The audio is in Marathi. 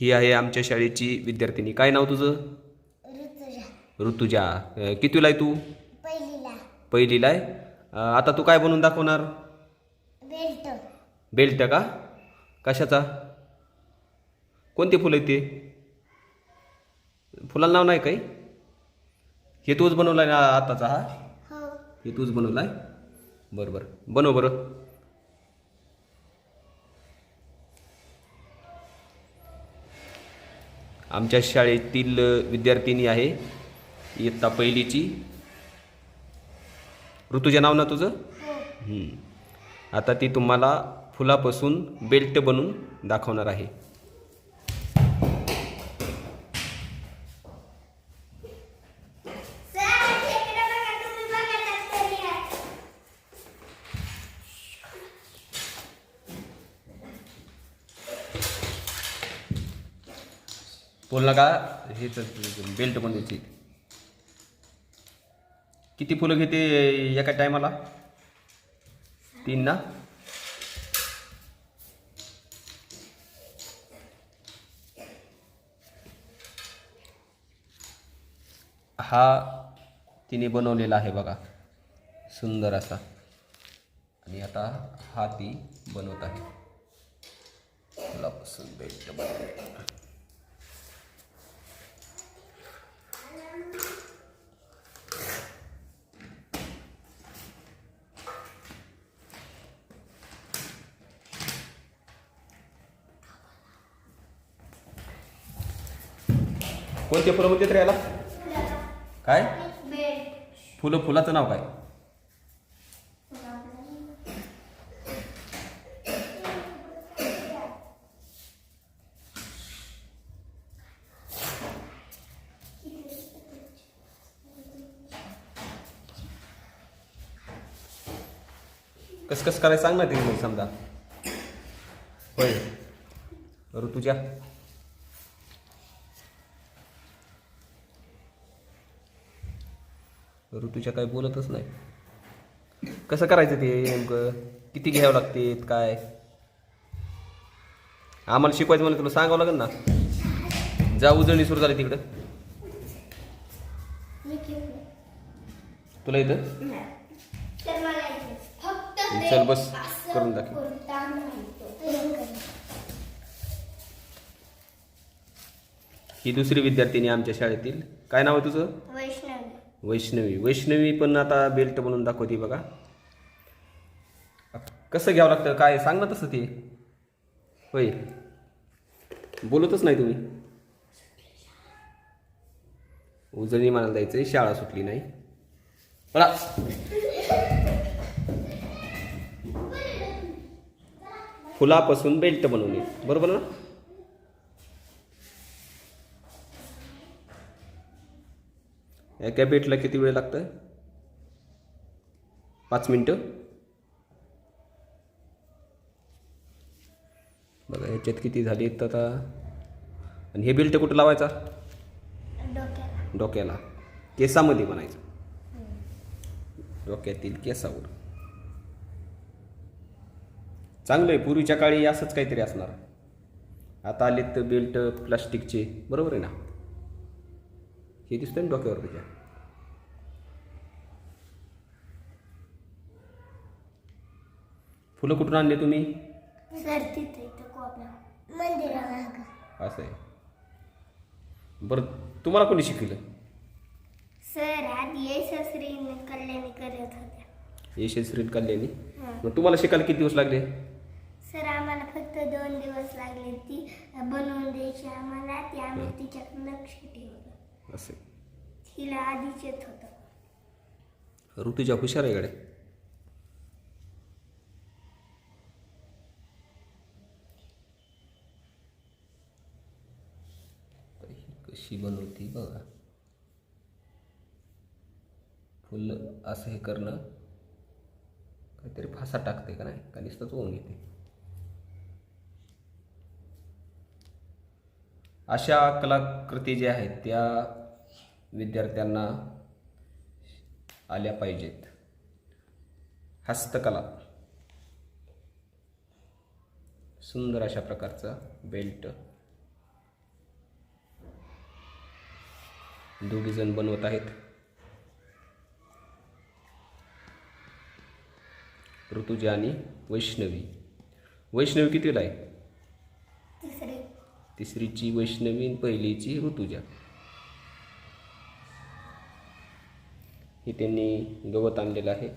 ही आहे आमच्या शाळेची विद्यार्थिनी. काय नाव तुझं? ऋतुजा. कितवीला आहे तू? पहिलीला. आहे? आता तू काय बनवून दाखवणार? बेल्ट. बेल्ट का? कशाचा? कोणते फुलं आहेत ते? फुलाला नाव नाही काही? हे तूच बनवला आहे ना आताचा हा? हो. हे तूच बनवला आहे बरं बरं. बनव बरं. आमच्या शाळेतील विद्यार्थिनी आहे. इयत्ता पहिलीची. ऋतुजा नाव ना तुझं? हो. आता ती तुम्हाला फुलापासून बेल्ट बनवून दाखवणार आहे. बोलला का हेच बेल्ट पण द्यायची किती फुलं घेते एका टायमाला? तीन ना? हा तिने बनवलेला आहे बघा. सुंदर असा. आणि आता हा ती बनवत आहे. फुलापासून बेल्ट बनवले कोणते फुलं म्हणते रे याला? काय? फुलं फुलाचं नाव काय? कस कस करायचं सांग ना ते मग समजा. होय. ऋतुजा ऋतूच्या काय बोलतच नाही. कसं करायचं ते नेमकं? किती घ्यावं लागते? काय? आम्हाला शिकवायचं म्हणलं तुला सांगावं लागेल ना? जा उजळणी सुरू झाली तिकडं. तुला इथं? चल बस करून दाखव. ही दुसरी विद्यार्थिनी आमच्या शाळेतील. काय नाव आहे तुझं? वैष्णवी. वैष्णवी पण आता बेल्ट बनवून दाखवते बघा. कसं घ्यावं लागतं? काय? सांग ना तसं ते. होय. बोलतच नाही तुम्ही. उजळणी म्हणायला जायचंय शाळा सुटली नाही. पळा. फुलापासून बेल्ट बनवली बरोबर ना? एका बेटला किती वेळ लागतं पाच मिनटं? बघा ह्याच्यात किती झाली आहेत आता? आणि हे बेल्ट कुठं लावायचा? डोक्याला. केसामध्ये बनायचं डोक्यातील केसावर. चांगलं आहे पूर्वीच्या काळी असंच काहीतरी असणार. आता आलेत तर बेल्ट प्लास्टिकचे. बरोबर आहे ना? ना डोक्यावर तुझ्या फुलं कुठून आणले तुम्ही? असं आहे बरं तुम्हाला कोणी शिकवलं सर आधी यशस्वी कल्याणी करत होत्या यशस्वी कल्याणी मग तुम्हाला शिकायला किती दिवस लागले सर आम्हाला फक्त दोन दिवस लागले ती बनवून द्यायची आम्हाला ती आम्ही तिच्याकडे लक्ष ठेवलं असे तिला आधीच येत होतं. ऋतूच्या हुशार आहे गाड्या. ही कशी बनवती बघा. फुल असं हे करणं काहीतरी फासा टाकते का नाही? का नुसतंच होऊन घेते? अशा कलाकृती ज्या आहेत त्या विद्यार्थ्यांना आल्या पाहिजेत. हस्तकला. सुंदर अशा प्रकारचा बेल्ट दोघीजण बनवत आहेत. ऋतुजा आणि वैष्णवी. वैष्णवी कितीला आहे? तिसरीची वैष्णवी पहिलीची ऋतुजा. हे त्यांनी गवत आणलेलं आहे.